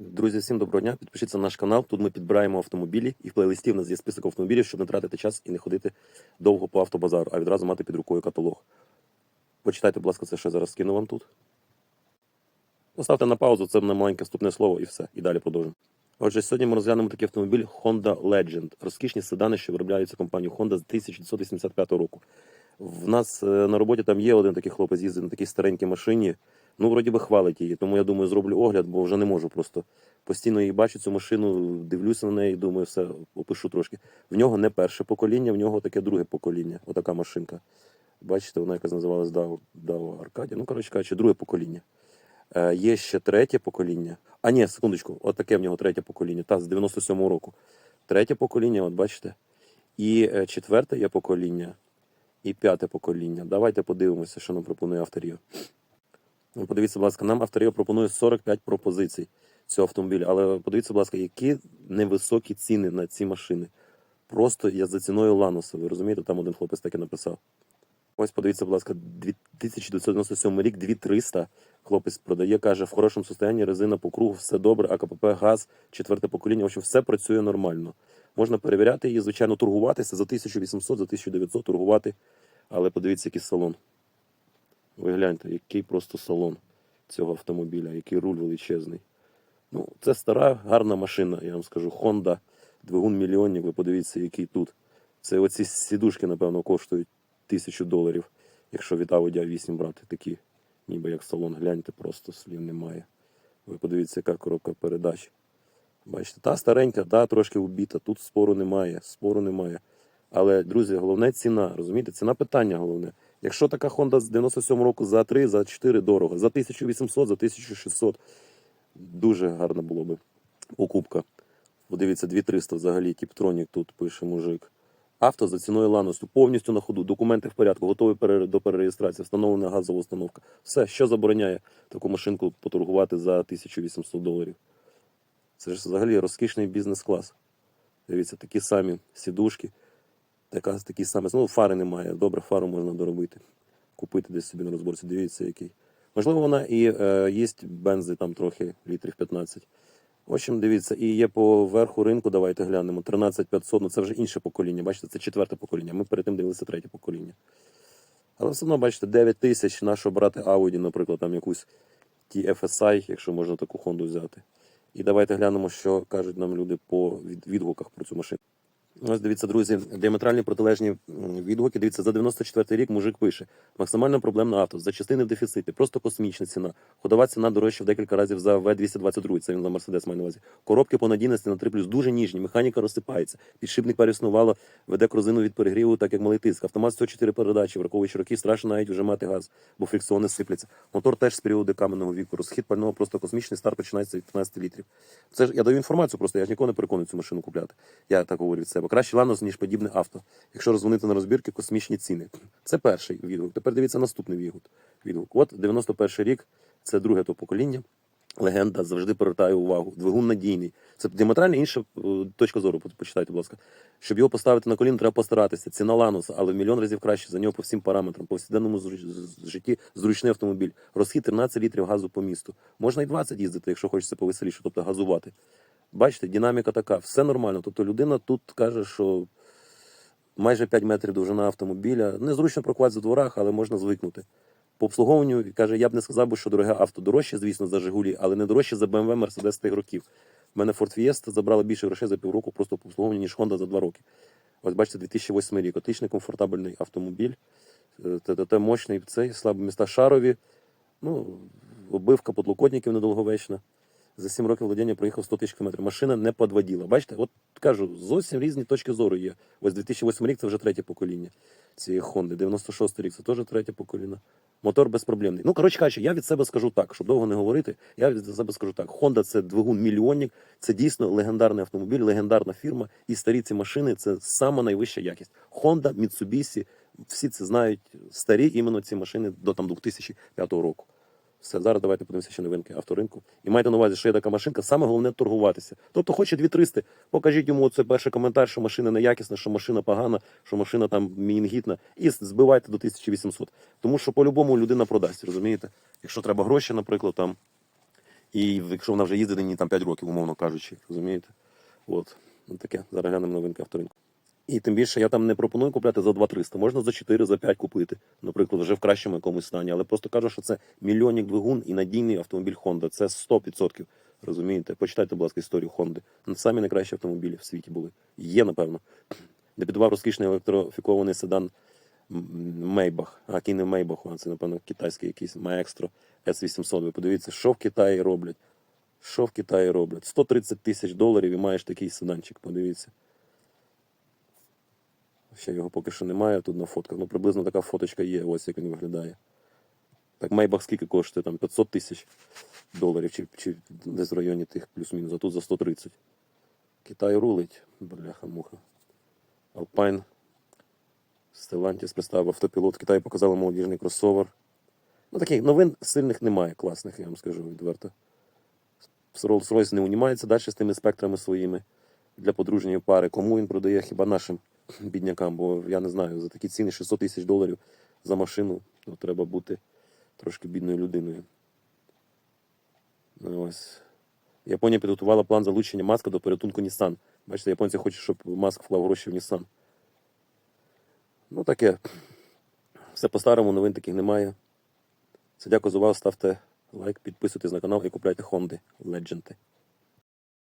Друзі, всім доброго дня. Підпишіться на наш канал. Тут ми підбираємо автомобілі, і в плейлисті в нас є список автомобілів, щоб не тратити час і не ходити довго по автобазару, а відразу мати під рукою каталог. Почитайте, будь ласка, це що я зараз скину вам тут. Поставте на паузу, це на маленьке вступне слово і все. І далі продовжимо. Отже, сьогодні ми розглянемо такий автомобіль Honda Legend. Розкішні седани, що виробляються компанією Honda з 1985 року. В нас е, на роботі там є один такий хлопець, їздить на такій старенькій машині. Ну, вроді би хвалить її, тому я думаю, зроблю огляд, бо вже не можу просто. Постійно її бачу цю машину, дивлюся на неї, думаю, все, опишу трошки. В нього не перше покоління, в нього таке друге покоління. Отака машинка. Бачите, вона якась називалась DAO, DAO Arcadia. Ну, коротше кажучи, друге покоління. Е, є ще третє покоління. А ні, секундочку, отаке в нього третє покоління, та з 97-го року. Третє покоління, от бачите. І е, четверте є покоління, і п'яте покоління. Давайте подивимося, що нам пропонує авторія. Ну, Подивіться, будь ласка, нам авторія пропонує 45 пропозицій цього автомобіля. Але подивіться, будь ласка, які невисокі ціни на ці машини. Просто я за ціною Лануса. Ви розумієте, там один хлопець таке написав. Ось подивіться, будь ласка, 1997 рік, 2300. Хлопець продає, каже, в хорошому стані, резина по кругу, все добре, АКПП, газ, четверте покоління. В общем, все працює нормально. Можна перевіряти її, звичайно, торгуватися за 1800, за 1900 торгувати. Але подивіться, який салон. Ви гляньте, який просто салон цього автомобіля, який руль величезний. Ну, це стара, гарна машина, я вам скажу. Honda, двигун мільйонник, ви подивіться, який тут. Це оці сідушки, напевно, коштують тисячу доларів, якщо від Audi A8 брати такі, ніби як салон. Гляньте, просто слів немає. Ви подивіться, яка коробка передач. Бачите, та старенька, та трошки убіта, тут спору немає, спору немає. Але, друзі, головне ціна, розумієте, ціна питання головне. Якщо така Honda з 97 року за 3, за 4 дорого, за 1800, за 1600, дуже гарна було би покупка. Подивіться, 2300 взагалі, Тіптронік тут пише мужик. Авто за ціною ланосу, повністю на ходу, документи в порядку, готові до перереєстрації, встановлена газова установка. Все, що забороняє таку машинку поторгувати за 1800 доларів. Це ж взагалі розкішний бізнес-клас. Дивіться, такі самі сідушки, така, такі самі. Ну, фари немає. Добре, фару можна доробити. Купити десь собі на розборці. Дивіться, який. Можливо, вона і е, є бензи там трохи, літрів 15. В общем, дивіться, і є по верху ринку, давайте глянемо. 13500, ну це вже інше покоління. Бачите, це четверте покоління. Ми перед тим дивилися третє покоління. Але все одно, бачите, 9 тисяч, нащо брати Audi, наприклад, там якусь TFSI, якщо можна таку Honda взяти. І давайте глянемо, що кажуть нам люди по відгуках про цю машину. Ось дивіться, друзі, діаметрально протилежні відгуки. Дивіться, за 94 рік мужик пише: максимально проблемне авто, запчастини в дефіциті, просто космічна ціна. Ходова ціна дорожча в декілька разів за В222, це він за Мерседес має на увазі. Коробки по надійності на 3 плюс дуже ніжні, механіка розсипається. Підшипник переснувало, веде корзину від перегріву, так як малий тиск. Автомат 104 передачі, враховуючи роки, страшно навіть вже мати газ, бо фрикціони сипляться. Мотор теж з періоду каменного віку. Розхід пального просто космічний, старт починається від 15 літрів. Це ж я даю інформацію, просто я ж нікого не переконую цю машину купляти. Я так говорю від себе. Краще Ланос, ніж подібне авто. Якщо розвонити на розбірки, космічні ціни. Це перший відгук. Тепер дивіться наступний відгук. відгук. От 91 рік, це друге то покоління. Легенда завжди привертає увагу. Двигун надійний. Це діаметрально інша е, точка зору. Почитайте, будь ласка. Щоб його поставити на коліно, треба постаратися. Ціна Лануса, але в мільйон разів краще за нього по всім параметрам. По з- житті зручний автомобіль. Розхід 13 літрів газу по місту. Можна і 20 їздити, якщо хочеться повеселіше, тобто газувати. Бачите, динаміка така, все нормально. Тобто людина тут каже, що майже 5 метрів довжина автомобіля. Незручно паркувати в дворах, але можна звикнути. По обслуговуванню каже, я б не сказав що дороге авто дорожче, звісно, за Жигулі, але не дорожче за BMW Mercedes тих років. У мене Ford Fiesta забрала більше грошей за півроку просто по обслуговуванню, ніж Honda за 2 роки. Ось бачите, 2008 рік. Отличний комфортабельний автомобіль. Е, ТТТ мощний цей, слабі міста шарові. Ну, оббивка подлокотників недолговечна. За 7 років владіння проїхав 100 тисяч кілометрів. Машина не подводіла. Бачите, от кажу, зовсім різні точки зору є. Ось 2008 рік це вже третє покоління цієї Honda. 96 рік це теж третє покоління. Мотор безпроблемний. Ну, коротше кажучи, я від себе скажу так, щоб довго не говорити. Я від себе скажу так: Honda це двигун мільйонник, це дійсно легендарний автомобіль, легендарна фірма. І старі ці машини це сама найвища якість. Honda, Mitsubishi, всі це знають. Старі іменно ці машини до там 2005 року. Все, зараз давайте подивимося ще новинки авторинку. І майте на увазі, що є така машинка, саме головне торгуватися. Тобто, хоче 2300, покажіть йому цей перший коментар, що машина неякісна, що машина погана, що машина там мінгітна, і збивайте до 1800. Тому що по-любому людина продасть, розумієте? Якщо треба гроші, наприклад, там. І якщо вона вже їздить, ні там 5 років, умовно кажучи, розумієте? От. Ну таке, зараз глянемо новинки авторинку. І тим більше я там не пропоную купляти за 2-300, можна за 4, за 5 купити, наприклад, вже в кращому якомусь стані. Але просто кажу, що це мільйонник двигун і надійний автомобіль Honda. Це 100%. Розумієте? Почитайте, будь ласка, історію Honda. Ну, Самі найкращі автомобілі в світі були. Є, напевно. Де підбував розкішний електрифікований седан Мейбах. А який не Мейбах, а це, напевно, китайський якийсь Маекстро S800. Ви подивіться, що в Китаї роблять. Що в Китаї роблять? 130 тисяч доларів і маєш такий седанчик, подивіться. Ще його поки що немає тут на фотках. Ну, приблизно така фоточка є, ось як він виглядає. Так, Майбах скільки коштує? Там 500 тисяч доларів, чи, чи десь в районі тих плюс-мінус, а тут за 130. Китай рулить, бляха-муха. Alpine. Stellantis представив автопілот. В Китаї показали молодіжний кросовер. Ну, таких новин сильних немає, класних, я вам скажу відверто. Rolls-Royce не унімається далі з тими спектрами своїми для подружньої пари. Кому він продає? Хіба нашим біднякам? Бо я не знаю, за такі ціни 600 тисяч доларів за машину ну, треба бути трошки бідною людиною. Ну, ось. Японія підготувала план залучення маска до порятунку Nissan. Бачите, японці хочуть, щоб маск вклав гроші в Nissan. Ну таке. Все по-старому, новин таких немає. Все, дякую за увагу. Ставте лайк, підписуйтесь на канал і купляйте Honda Legend.